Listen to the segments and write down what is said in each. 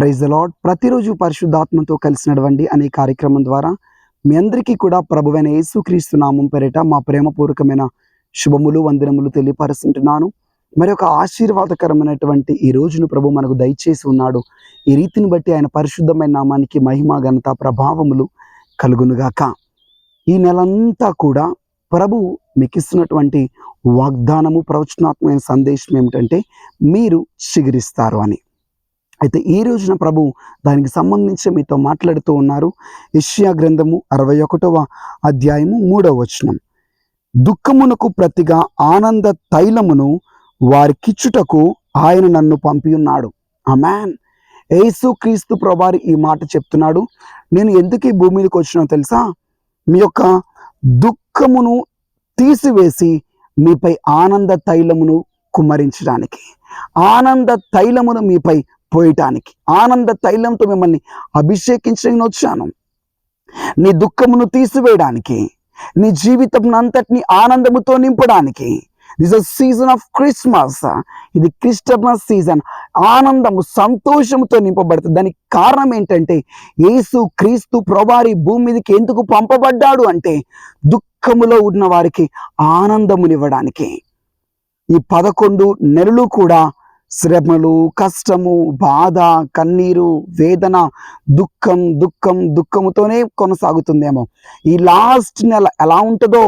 Praise the lord ప్రతిరోజు పరిశుద్ధాత్మతో కలిసి నడవండి అనే కార్యక్రమం ద్వారా మీ అందరికీ కూడా ప్రభువైన యేసుక్రీస్తు నామం పేరిట మా ప్రేమపూర్వకమైన శుభములు వందనములు తెలియపరుస్తుంటున్నాను. మరి ఒక ఆశీర్వాదకరమైనటువంటి ఈ రోజును ప్రభు మనకు దయచేసి ఉన్నాడు. ఈ రీతిని బట్టి ఆయన పరిశుద్ధమైన నామానికి మహిమ ఘనత ప్రభావములు కలుగునుగాక. ఈ నెలంతా కూడా ప్రభు మీకు ఇస్తున్నటువంటి వాగ్దానము ప్రవచనాత్మకమైన సందేశం ఏమిటంటే మీరు చిగురిస్తారు అని. అయితే ఈ రోజున ప్రభు దానికి సంబంధించి మీతో మాట్లాడుతూ ఉన్నారు. ఇష్యా గ్రంథము అరవై ఒకటవ అధ్యాయము మూడవ వచనం. దుఃఖమునకు ప్రతిగా ఆనంద తైలమును వారికిచ్చుటకు ఆయన నన్ను పంపి ఉన్నాడు. అమ్యాన్ యేసు క్రీస్తు ప్రభారి ఈ మాట చెప్తున్నాడు. నేను ఎందుకు ఈ భూమి మీదకి వచ్చినా తెలుసా? మీ యొక్క దుఃఖమును తీసివేసి మీపై ఆనంద తైలమును కుమ్మరించడానికి. ఆనంద తైలమును మీపై పోయటానికి ఆనంద తైలంతో మిమ్మల్ని అభిషేకించని వచ్చాను. నీ దుఃఖమును తీసివేయడానికి నీ జీవితం అంతటిని ఆనందముతో నింపడానికి this a season of Christmas. ఇది క్రిస్టమస్ సీజన్. ఆనందము సంతోషముతో నింపబడుతుంది. దానికి కారణం ఏంటంటే యేసు క్రీస్తు ప్రభారి భూమి మీదకి ఎందుకు పంపబడ్డాడు అంటే దుఃఖములో ఉన్న వారికి ఆనందమునివ్వడానికి. ఈ పదకొండు నెలలు కూడా శ్రమలు కష్టము బాధ కన్నీరు వేదన దుఃఖం దుఃఖం దుఃఖముతోనే కొనసాగుతుందేమో. ఈ లాస్ట్ నెల ఎలా ఉంటుందో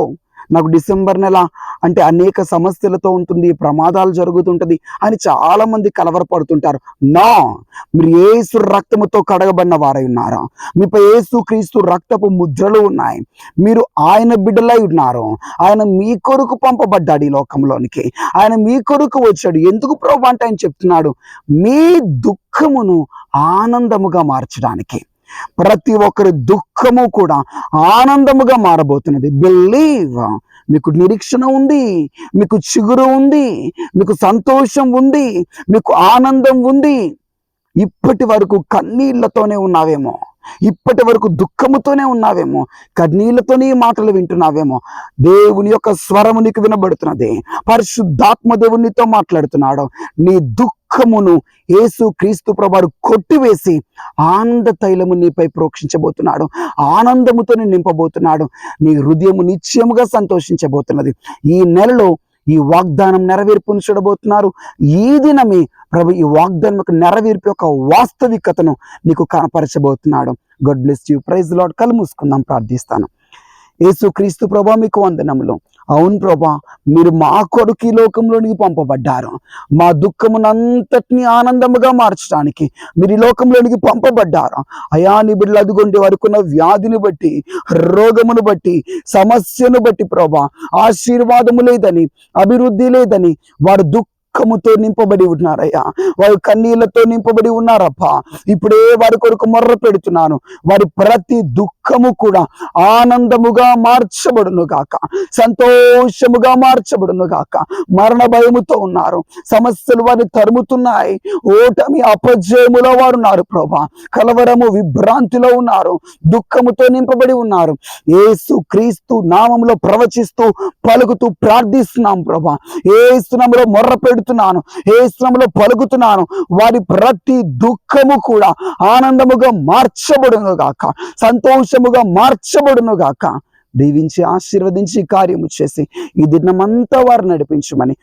నాకు డిసెంబర్ నెల అంటే అనేక సమస్యలతో ఉంటుంది ప్రమాదాలు జరుగుతుంటుంది అని చాలా మంది కలవరపడుతుంటారు. నా మీరు ఏసు రక్తముతో కడగబడిన వారై ఉన్నారా? మీపై ఏసు క్రీస్తు రక్తపు ముద్రలు ఉన్నాయి. మీరు ఆయన బిడ్డలై ఉన్నారు. ఆయన మీ కొరకు పంపబడ్డాడు ఈ లోకంలోనికి. ఆయన మీ కొరకు వచ్చాడు. ఎందుకు ప్రభు అంటే ఆయన చెప్తున్నాడు? మీ దుఃఖమును ఆనందముగా మార్చడానికి. ప్రతి ఒక్కరి దుఃఖము కూడా ఆనందముగా మారబోతున్నది. బిలీవ్ మీకు నిరీక్షణ ఉంది మీకు చిగురు ఉంది మీకు సంతోషం ఉంది మీకు ఆనందం ఉంది. ఇప్పటి వరకు కన్నీళ్ళతోనే ఉన్నావేమో ఇప్పటి వరకు దుఃఖముతోనే ఉన్నావేమో కన్నీళ్ళతోనే ఈ మాటలు వింటున్నావేమో. దేవుని యొక్క స్వరము నీకు వినబడుతున్నది. పరిశుద్ధాత్మ దేవునితో మాట్లాడుతున్నాడు. నీ దుఃఖమును యేసు క్రీస్తు ప్రభాడు కొట్టివేసి ఆనంద తైలము నీపై ప్రోక్షించబోతున్నాడు. ఆనందముతో నింపబోతున్నాడు. నీ హృదయము నిశ్చయముగా సంతోషించబోతున్నది. ఈ నెలలో ఈ వాగ్దానం నెరవేర్పును చూడబోతున్నారు. ఈ దినమే ప్రభు ఈ వాగ్దానం యొక్క నెరవేర్పు యొక్క వాస్తవికతను నీకు కనపరచబోతున్నాడు. God bless you praise Lord కలు మూసుకుందాం ప్రార్థిస్తాను. యేసు క్రీస్తు ప్రభా మీకు వందనములు. అవును ప్రభా మీరు మా కొడుకు ఈ లోకంలోనికి పంపబడ్డారు. మా దుఃఖమునంతటిని ఆనందముగా మార్చడానికి మీరు ఈ లోకంలోనికి పంపబడ్డారు. అయా నీ బిడ్డలు అదుగొండి వరకున్న వ్యాధిని బట్టి రోగమును బట్టి సమస్యను బట్టి ప్రభా ఆశీర్వాదము లేదని అభివృద్ధి లేదని వారు దుఃఖముతో నింపబడి ఉన్నారయ్యా. వారు కన్నీళ్ళతో నింపబడి ఉన్నారప్పా. ఇప్పుడే వారి కొరకు మొర్ర పెడుతున్నాను. వారి ప్రతి దుఃఖము కూడా ఆనందముగా మార్చబడును గాక. సంతోషముగా మార్చబడును గాక. మరణ భయముతో ఉన్నారు. సమస్యలు వారిని తరుముతున్నాయి. ఓటమి అపజయములో వారు ఉన్నారు ప్రభా. కలవరము విభ్రాంతిలో ఉన్నారు. దుఃఖముతో నింపబడి ఉన్నారు. ఏసు క్రీస్తు నామంలో ప్రవచిస్తూ పలుకుతూ ప్రార్థిస్తున్నాం ప్రభా. ఏసునామలో మొర్ర పెడుతున్నాను. ఏసునామలో పలుకుతున్నాను. వారి ప్రతి దుఃఖము కూడా ఆనందముగా మార్చబడును గాక. సంతోషముగా మార్చబడును గాక దీవించి ఆశీర్వదించి కార్యము చేసి ఈ దినమంతా వారు నడిపించమని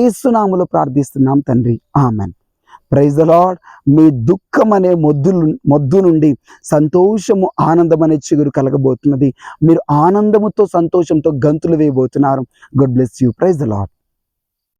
ఏసునాములు ప్రార్థిస్తున్నాం తండ్రి. ఆమెన్. Praise Lord. లాడ్ మీ దుఃఖం అనే మొద్దు మొద్దు నుండి సంతోషము ఆనందం అనే చిగురు కలగబోతున్నది. మీరు ఆనందముతో సంతోషంతో గంతులు వేయబోతున్నారు. God bless you praise Lord